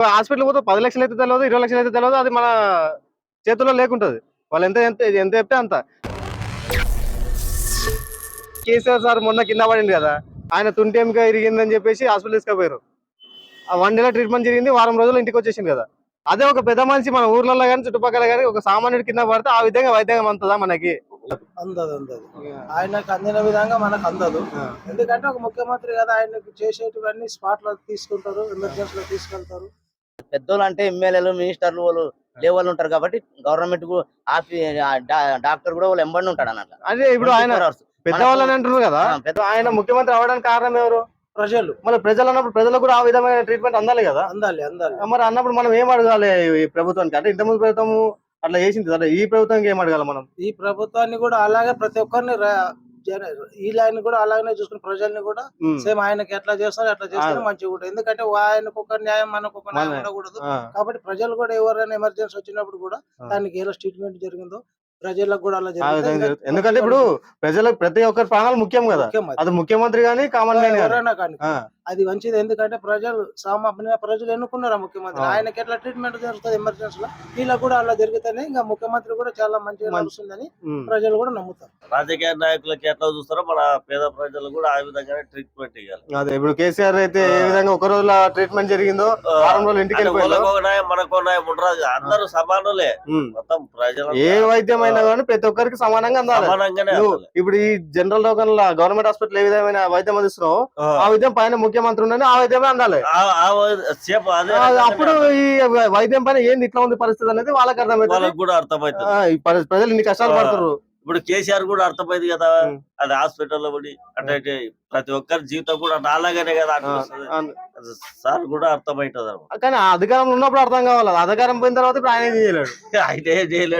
Hospital పోతే పది లక్షలు అయితే తెలియదు ఇరవై లక్షలు అయితే తెలియదు అది మన చేతుల్లో లేకుంటది. వాళ్ళు ఎంత ఎంత ఎంత చెప్తే అంత. కేసీఆర్ సార్ మొన్న కింద పడింది కదా ఆయన తుంటేమిక ఇరిగిందని చెప్పేసి హాస్పిటల్ తీసుకుపోయారు ఆ వన్ డేలో ట్రీట్మెంట్ జరిగింది వారం రోజులు ఇంటికి వచ్చేసింది కదా. అదే ఒక పెద్ద మనిషి మన ఊర్లలో కానీ చుట్టుపక్కల కానీ ఒక సామాన్యుడి కింద పడితే ఆ విధంగా వైద్యం అందుతుందా మనకి. అందదు అందదు. ఆయనకు అందిన విధంగా మనకు అందదు. ఎందుకంటే ఒక ముఖ్యమంత్రి కదా ఆయనకు చేసేటివన్నీ స్పాట్లో తీసుకుంటారు ఎమర్జెన్సీ లో తీసుకెళ్తారు. పెద్దోళ్ళు అంటే ఎమ్మెల్యేలు మినిస్టర్లు వాళ్ళు లేవల్ ఉంటారు కాబట్టి గవర్నమెంట్ డాక్టర్ కూడా వాళ్ళు ఎంబడి ఉంటాడు అన్నట్టు. అదే ఇప్పుడు ఆయన 24 hours. పెద్దవాళ్ళని అంటున్నారు కదా. పెద్ద ఆయన ముఖ్యమంత్రి అవడానికి కారణం ఎవరు? ప్రజలు. మరి ప్రజలు అన్నప్పుడు ప్రజలకు కూడా ఆ విధమైన ట్రీట్మెంట్ అందాలి కదా. అందాలి అందాలి. మరి అన్నప్పుడు మనం ఏం అడగాలి ఈ ప్రభుత్వానికి? అంటే ఇంతకుముందు ప్రభుత్వం అట్లా చేసింది కదా ఈ ప్రభుత్వానికి ఏం అడగాలి మనం? ఈ ప్రభుత్వాన్ని కూడా అలాగే ప్రతి ఒక్కరిని లైన్ కూడా అలాగనే చూసుకుని ప్రజల్ని కూడా. సేమ్ ఆయనకి ఎట్లా చేస్తారో అట్లా చేస్తే ఆ. మంచిగా ఉంటుంది ఎందుకంటే ఆయనకు ఒక న్యాయం మనకు ఒక న్యాయం ఉండకూడదు కాబట్టి ప్రజలు కూడా ఎవరైనా ఎమర్జెన్సీ వచ్చినప్పుడు కూడా. దానికి ఎలా ట్రీట్మెంట్ జరిగిందో ప్రజలకు కూడా అలా. ఎందుకంటే ఇప్పుడు ప్రజలకు ప్రతి ఒక్కరి ప్రాణాలు ముఖ్యం కదా అది. ముఖ్యమంత్రి గానీ కామన్ మ్యాన్ గానీ ఎవరైనా కానీ అది మంచిది. ఎందుకంటే ప్రజలు సామాన్య ప్రజలు ఎన్నుకున్నారు ముఖ్యమంత్రి. ఆయనకి ఎట్లా ట్రీట్మెంట్ జరుగుతుంది ఎమర్జెన్సీలో వీళ్ళకి కూడా అలా జరిగితేనే ఇంకా ముఖ్యమంత్రి కూడా చాలా మంచిగా మంచి- నడుస్తుందని. ప్రజలు కూడా నమ్ముతారు. రాజకీయ నాయకులకి ఎట్లా చూస్తారో మన పేద ప్రజలు కూడా ఆ విధంగానే ట్రీట్మెంట్ ఇవ్వాలి అదే ఇప్పుడు కేసీఆర్ అయితే ఏ విధంగా ఒక రోజుల ట్రీట్మెంట్ జరిగిందో వారం రోజులు ఇంటికి మనకు ఉండదు అందరూ సమానులే. మొత్తం ప్రజలు ఏ వైద్యం అయినా కానీ ప్రతి ఒక్కరికి సమానంగా అందాలి. సమానంగానే. ఇప్పుడు ఈ జనరల్ టోకన్ గవర్నమెంట్ హాస్పిటల్ ఏ విధమైన వైద్యం అందిస్తున్నావు ఆ. వైద్యం పైన ముఖ్యమంత్రి ఉండని ఆ వైద్యమే అందాలి. అప్పుడు ఈ వైద్యం పైన ఏంది ఇట్లా ఉంది పరిస్థితి అనేది వాళ్ళకి వాళ్ళకు కూడా ప్రజలు ఇన్ని కష్టాలు. పడుతున్నారు ఇప్పుడు కేసీఆర్ కూడా అర్థమైంది కదా. అది హాస్పిటల్లో పడి అంటే ప్రతి ఒక్కరి జీవితం కూడా నాలాగానే కదా సార్ కూడా అనమాట కానీ అధికారంలో ఉన్నప్పుడు అర్థం కావాలి. అధికారం పోయిన తర్వాత ఇప్పుడు ఆయన ఏం చేయలేడు. ఆయన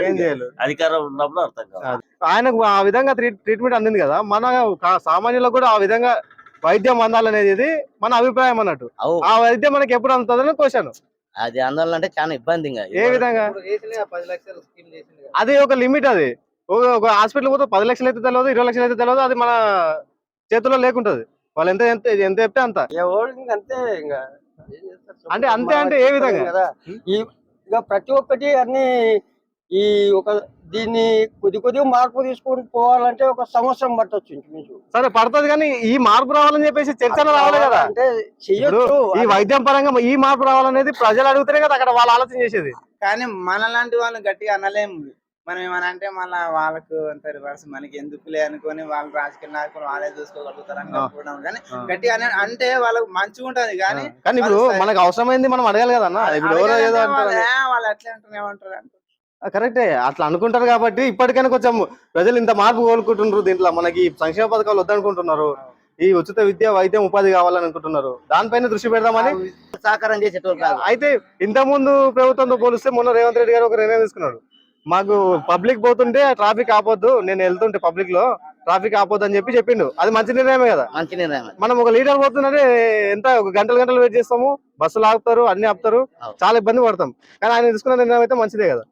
ఏం చేయలేడు. అధికారం ఉన్నప్పుడు అర్థం కాదు ఆయనకు ఆ విధంగా ట్రీట్- ట్రీట్మెంట్ అందింది కదా. మన సామాన్యులకు కూడా ఆ విధంగా వైద్యం అందాలనేది మన అభిప్రాయం అన్నట్టు. ఆ వైద్యం మనకి ఎప్పుడు అందుతుందని క్వశ్చన్. అది అందువల్ల అంటే చాలా ఇబ్బంది ఇంకా. ఏ విధంగా? అది ఒక లిమిట్ అది. ఒక ఒక హాస్పిటల్ పోతే పది లక్షలు అయితే తెలియదు ఇరవై లక్షలు అయితే తెలియదు అది మన చేతుల్లో లేకుంటది. వాళ్ళు ఎంత ఎంత ఎంత చెప్తే అంత. అంతే ఇంకా. ఏం చేస్తారు? చెప్పు. అంటే అంతే అంటే ఏ విధంగా? కదా. ఈ ఇక ప్రతి ఒక్కటి అన్ని ఈ ఒక దీన్ని కొద్ది కొద్దిగా మార్పు తీసుకొని పోవాలంటే ఒక సంవత్సరం పట్టొచ్చు ఇంచుమించు సరే పడుతుంది కానీ ఈ మార్పు రావాలని చెప్పేసి చర్చన రావాలి కదా అంటే చెయ్యొచ్చు ఈ వైద్యం పరంగా ఈ మార్పు రావాలనేది ప్రజలు అడుగుతారే కదా అక్కడ వాళ్ళు ఆలోచన చేసేది కానీ మనలాంటి వాళ్ళు గట్టిగా అనలేము మనం ఏమన్నా అంటే మళ్ళా వాళ్ళకు అంత రివర్స్ మనకి ఎందుకులే అనుకొని వాళ్ళు రాజకీయ నాయకులు వాళ్ళే చూసుకోగలుగుతారు అని ఆ. అనుకుంటాం కానీ. గట్టిగా అనే- అంటే వాళ్ళకి మంచిగా ఉంటది కానీ కానీ ఇప్పుడు. మనకు అవసరమైంది మనం అడగాలి కదా అన్న వాళ్ళు, "ఏ, వాళ్ళు ఎట్లా అంటారు ఏమంటారు. కరెక్టే. అట్లా అనుకుంటారు కాబట్టి ఇప్పటికైనా కొంచెం ప్రజలు ఇంత మార్పు కోలుకుంటున్నారు దీంట్లో. మనకి సంక్షేమ పథకాలు వద్దనుకుంటున్నారు. ఈ ఉచిత విద్య వైద్యం ఉపాధి కావాలని అనుకుంటున్నారు. దానిపైన దృష్టి పెడదామని సహకారం చేసేటోళ్ళు అయితే ఇంత ముందు ప్రభుత్వంతో పోలిస్తే మొన్న రేవంత్ రెడ్డి గారు ఒక నిర్ణయం తీసుకున్నాడు. మాకు పబ్లిక్ పోతుంటే ట్రాఫిక్ ఆపొద్దు. నేను వెళ్తుంటే పబ్లిక్లో ట్రాఫిక్ ఆపొద్దు అని చెప్పి చెప్పిండు. అది మంచి నిర్ణయమే కదా. మంచి నిర్ణయం. మనం ఒక లీటర్ పోతుందంటే ఎంత ఒక గంటలు గంటలు వెయిట్ చేస్తాము? బస్సులు ఆపుతారు అన్ని ఆపుతారు. చాలా ఇబ్బంది పడతాం. కానీ ఆయన తీసుకున్న నిర్ణయం అయితే మంచిదే కదా.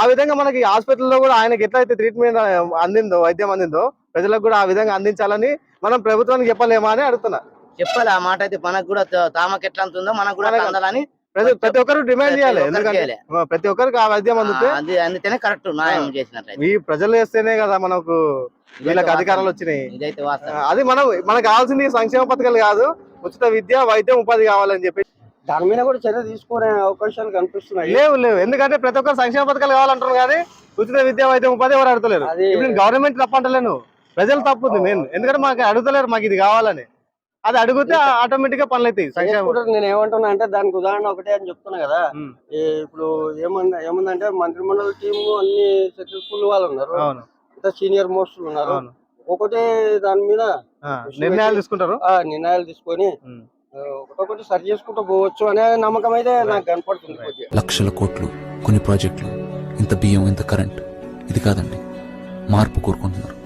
ఆ విధంగా మనకి హాస్పిటల్లో కూడా ఆయనకి ఎట్లయితే ట్రీట్మెంట్ అందిందో వైద్యం అందిందో ప్రజలకు కూడా ఆ విధంగా అందించాలని మనం ప్రభుత్వానికి చెప్పలేమా అని అడుగుతున్నా. చెప్పాలి ఆ మాట అయితే మనకు కూడా తామకు ఎట్లా అంతుందో మనకు కూడా అందాలని ప్రతి ఒక్కరు డిమాండ్ చేయాలి. ఎందుకంటే ప్రతి ఒక్కరికి ఆ వైద్యం అందుతే అందితేనే కరెక్ట్ న్యాయం చేసినట్లయితే. ఈ ప్రజలు చేస్తేనే కదా మనకు వీళ్ళకి అధికారాలు వచ్చినాయి. అది మనం మనకు కావాల్సింది సంక్షేమ పథకాలు కాదు. ఉచిత విద్య వైద్యం ఉపాధి కావాలని చెప్పి దాని మీద కూడా చర్య తీసుకునే అవకాశాలు కనిపిస్తున్నాయి. లేవు లేవు. ఎందుకంటే ప్రతి ఒక్కరు సంక్షేమ పథకాలు కావాలంటారు కానీ ఉచిత విద్య వైద్యం ఉపాధి ఎవరు అడుగుతలేరు. అది. ఇప్పుడు గవర్నమెంట్ తప్పంటలేను ప్రజలు తప్పుంది నేను ఎందుకంటే మాకు అడుగుతలేరు మాకు ఇది కావాలని. అది అడిగితే ఆటోమేటిక్గా పనులు అవుతాయి నేను ఏమంటున్నా అంటే దానికి ఉదాహరణ ఒకటే అని చెప్తున్నా కదా. ఇప్పుడు ఏమన్నా ఏముందంటే మంత్రిమండలి టీం అన్ని సక్సెస్ఫుల్ వాళ్ళు ఉన్నారు. అంత సీనియర్ మోస్ట్ ఉన్నారు. ఒకటే దాని మీద నిర్ణయాలు తీసుకుంటారు? ఆ నిర్ణయాలు తీసుకొని ఒకటొకటి సరి చేసుకుంటూ పోవచ్చు అనే నమ్మకం అయితే నాకు కనపడుతుంది లక్షల కోట్లు కొన్ని ప్రాజెక్టులు ఇంత బియ్యం ఇంత కరెంట్ ఇది కాదండి మార్పు కోరుకుంటున్నారు.